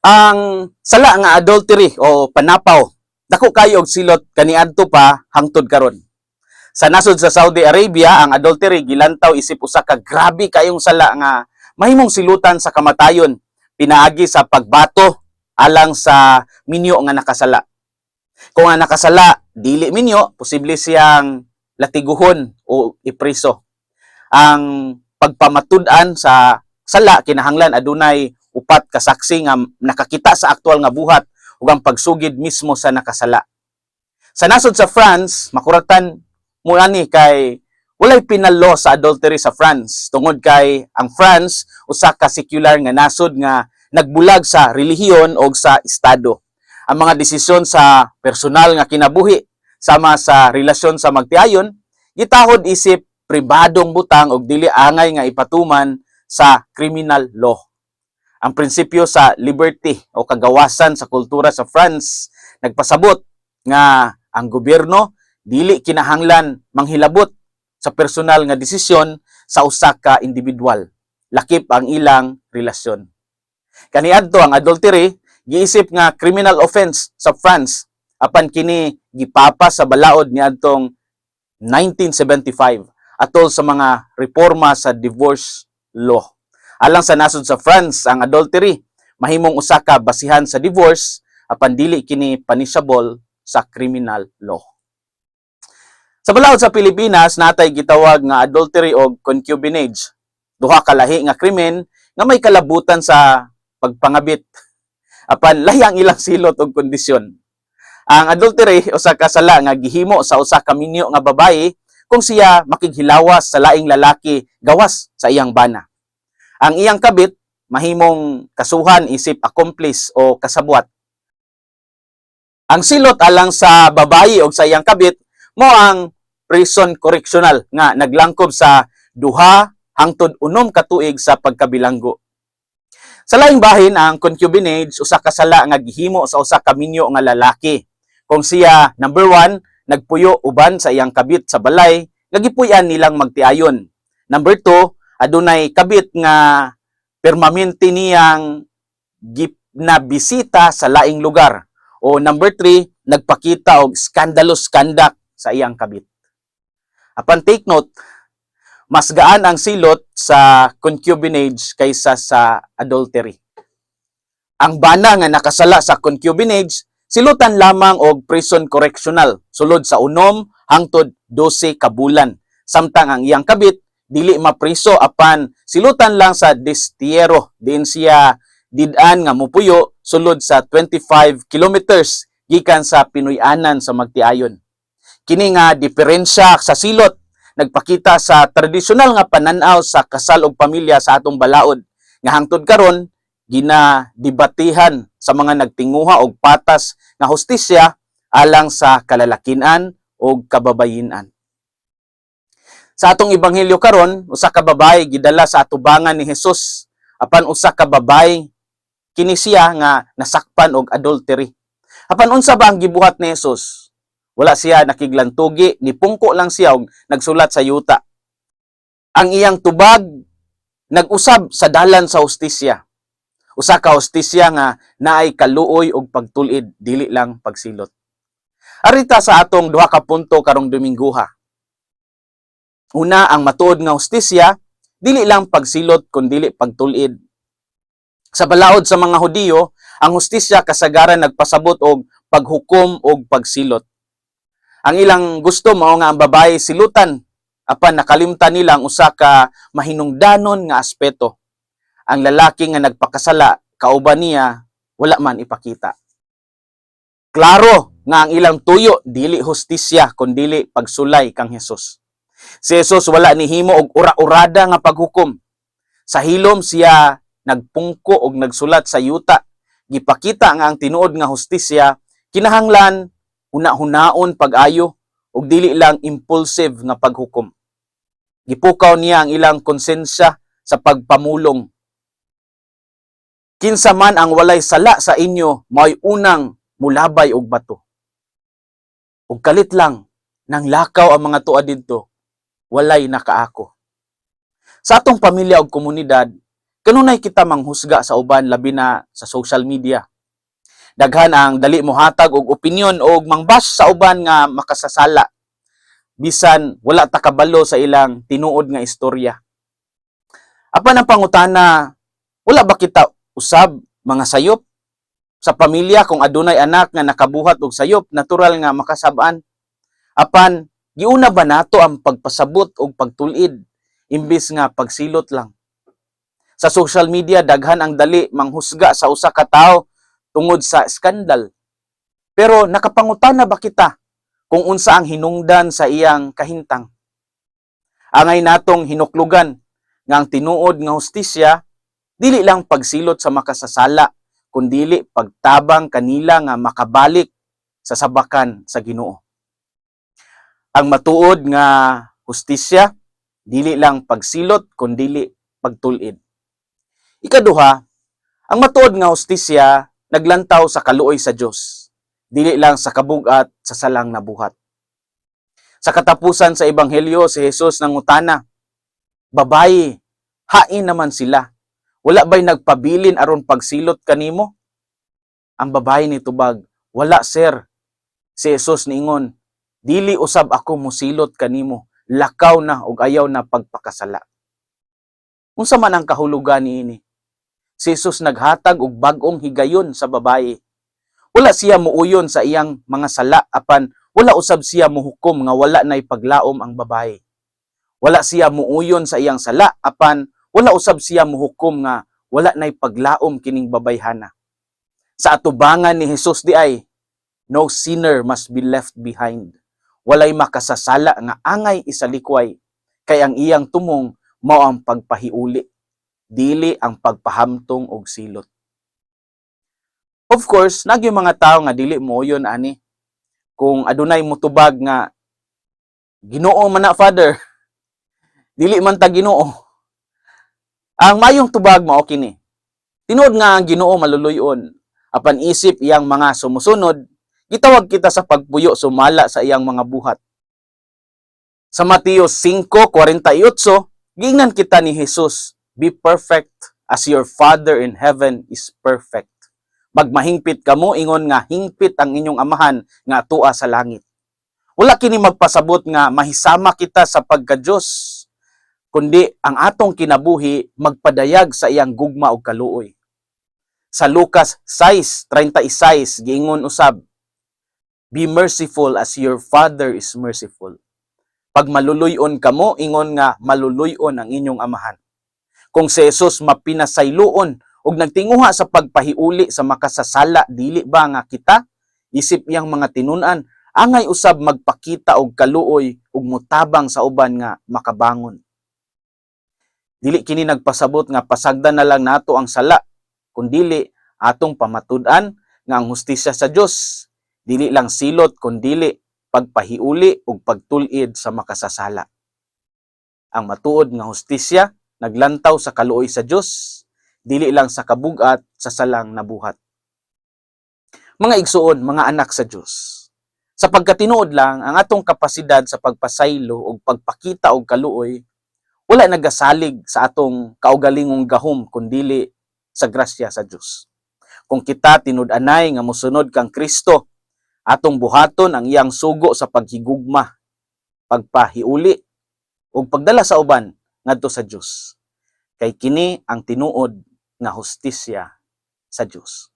Ang sala nga adultery o panapaw, dako kayo og silot kaniadto pa hangtod karon. Sa nasod sa Saudi Arabia, ang adultery gilantaw isip usa ka grabe kayong sala nga mahimong silutan sa kamatayon pinaagi sa pagbato alang sa minyo nga nakasala. Kung ang nakasala dili minyo, posible siyang latiguhon o ipriso. Ang pagpamatud-an sa sala kinahanglan adunay upat ka saksi nga nakakita sa aktual nga buhat ug ang pagsugid mismo sa nakasala. Sa nasod sa France, makuratan mo ani kay walay penal law sa adultery sa France tungod kay ang France usa ka secular nga nasod nga nagbulag sa relihiyon o sa estado. Ang mga desisyon sa personal nga kinabuhi sama sa relasyon sa magtiayon gitahod isip pribadong butang og dili angay nga ipatuman sa criminal law. Ang prinsipyo sa liberty o kagawasan sa kultura sa France nagpasabot nga ang gobyerno dili kinahanglan manghilabot sa personal nga desisyon sa usa ka individual. Lakip ang ilang relasyon. Kaniadto ang adultery giisip nga criminal offense sa France apan kini gipapa sa balaod niadtong 1975 atol sa mga reforma sa divorce law. Alang sa nasod sa France, ang adultery mahimong usa ka basihan sa divorce apan dili kini punishable sa criminal law. Sa balaod sa Pilipinas, natay gitawag nga adultery o concubinage. Duha ka lahi nga krimen nga may kalabutan sa pagpangabit. Apan lahi ang ilang silot og kondisyon. Ang adultery usa ka sala nga gihimo sa usa ka minyo nga babayi kung siya makighilawas sa laing lalaki gawas sa iyang bana. Ang iyang kabit mahimong kasuhan isip accomplice o kasabwat. Ang silot alang sa babayi o sa iyang kabit mo ang prison correctional nga naglangkob sa duha hangtod unom ka tuig sa pagkabilanggo. Sa laing bahin ang concubinage usa ka sala nga gihimo sa usa ka minyo nga lalaki. Kung siya number one, nagpuyo uban sa iyang kabit sa balay, nagipuyan nilang magtiayon. Number two, adunay kabit nga permanente niyang gip na bisita sa laing lugar. O number three, nagpakita og scandalous conduct sa iyang kabit. Apan take note, mas gaan ang silot sa concubinage kaysa sa adultery. Ang bana nga nakasala sa concubinage, silutan lamang og prison correctional sulod sa unom hangtod 12 ka bulan. Samtang ang iyang kabit dili mapriso apan silutan lang sa destiero din siya didan nga mupuyo sulod sa 25 kilometers gikan sa Pinoy-anan sa Magtiayon. Kini nga diferensya sa silot nagpakita sa tradisyonal nga pananaw sa kasal ug pamilya sa atong balaod nga hangtod karon ginadibatihan sa mga nagtinguha og patas nga hustisya alang sa kalalakinan ug kababayinan. Sa atong ebanghelyo karon, usa ka babae gidala sa atubangan ni Hesus apan usa ka babae kini siya nga nasakpan og adultery. Apan unsa ba ang gibuhat ni Hesus? Wala siya nakiglantugi, nipungko lang siya og nagsulat sa yuta. Ang iyang tubag nag-usab sa dalan sa hustisya. Usa ka hustisya nga naay kaluoy og pagtulid, dili lang pagsilot. Arita sa atong duha ka punto karong Domingguha. Una, ang matuod nga hustisya, dili lang pagsilot kundi pagtulid. Sa balaod sa mga Hudiyo, ang hustisya kasagaran nagpasabot og paghukom og pagsilot. Ang ilang gusto mao nga ang babae silutan apan nakalimtan nila ang usa ka mahinungdanon nga aspeto. Ang lalaki nga nagpakasala kauban niya wala man ipakita. Klaro nga ang ilang tuyo dili hustisya kun dili pagsulay kang Hesus. Si Jesus wala ni himo og ura-urada nga paghukom. Sa hilom siya nagpungko og nagsulat sa yuta. Gipakita nga ang tinuod nga hustisya kinahanglan huna-hunaon pag-ayo ug dili lang impulsive nga paghukom. Gipukaw niya ang ilang konsensya sa pagpamulong. Kinsa man ang walay sala sa inyo, mao'y unang mulabay og bato. Ug kalit lang, nang lakaw ang mga tuwa didto, walay nakaako. Sa atong pamilya ug komunidad, kanunay kita manghusga sa uban labi na sa social media. Daghan ang dali mohatag og opinion og mangbash sa uban nga makasasala bisan wala ta kabalo sa ilang tinuod nga istorya. Apan ang pangutana, wala ba kita usab mga sayop sa pamilya kung adunay anak nga nakabuhat og sayop, natural nga makasabaan. Apan giuna ba nato ang pagpasabot og pagtulid imbis nga pagsilot lang. Sa social media daghan ang dali manghusga sa usa ka tawo tungod sa skandal. Pero nakapangutana ba kita kung unsa ang hinungdan sa iyang kahintang? Angay natong hinuklugan nga ang tinuod nga hustisya dili lang pagsilot sa makasasala kundili pagtabang kanila nga makabalik sa sabakan sa Ginoo. Ang matuod nga hustisya dili lang pagsilot kundili pagtulid. Ikaduha, ang matuod nga hustisya naglantaw sa kaluoy sa Dios, dili lang sa kabugat sa salang nabuhat. Sa katapusan sa ebanghelyo si Jesus nangutana, Babayi, hain naman sila. Wala ba'y nagpabilin aron pagsilot kanimo? Ang babae ni tubag, wala sir. Si Jesus niingon, dili usab ako musilot kanimo, lakaw na ug ayaw na pagpakasala. Unsa man ang kahulugan niini? Si Jesus naghatag og bag-ong higayon sa babae. Wala siya muuyon sa iyang mga sala apan wala usab siya muhukom nga wala nay paglaom ang babae. Wala siya muuyon sa iyang sala apan wala usab siya muhukom nga wala nay paglaom kining babayhana. Sa atubangan ni Jesus di ay no sinner must be left behind. Walay makasasala nga angay isalikway kay ang iyang tumong mao ang pagpahiuli dili ang pagpahamtong og silot. Of course, nagyo mga tao nga dili mo yon ani. Kung adunay mutubag nga Ginoo man na father, dili man ta Ginoo. Ang mayong tubag mao kini. Tinuod nga ang Ginoo maluluyon, apan isip iyang mga sumusunod, gitawag kita sa pagpuyo sumala sa iyang mga buhat. Sa Mateo 5:48, gingnan kita ni Jesus, be perfect as your Father in heaven is perfect. Magmahingpit kamo ingon nga hingpit ang inyong amahan nga tua sa langit. Wala kini magpasabot nga mahisama kita sa pagka-Diyos, kundi ang atong kinabuhi magpadayag sa iyang gugma o kaluoy. Sa Lucas 6:36 giingon usab, Be merciful as your Father is merciful. Pag maluluyon kamo, ingon nga maluluyon ang inyong amahan. Kung si Jesus mapinasayloon ug nagtinguha sa pagpahiuli sa makasasala, dili ba nga kita? Isip iyang mga tinunan, angay usab magpakita og kaluoy ug mutabang sa uban nga makabangon. Dili kini nagpasabot nga pasagdan na lang nato ang sala, kundili atong pamatud-an nga ang hustisya sa Dios dili lang silot kundili pagpahiuli ug pagtul-id sa makasasala. Ang matuod nga hustisya naglantaw sa kaluoy sa Dios, dili lang sa kabugat sa salang nabuhat. Mga igsuon, mga anak sa Dios. Sa pagkatinuod lang, ang atong kapasidad sa pagpasaylo o pagpakita og kaluoy, wala nagasalig sa atong kaugalingong gahom kundili sa grasya sa Dios. Kung kita tinud-anay nga mosunod kang Kristo, atong buhaton ang iyang sugo sa paghigugma, pagpahiuli ug pagdala sa uban ngadto sa Dios. Kay kini ang tinuod nga hustisya sa Dios.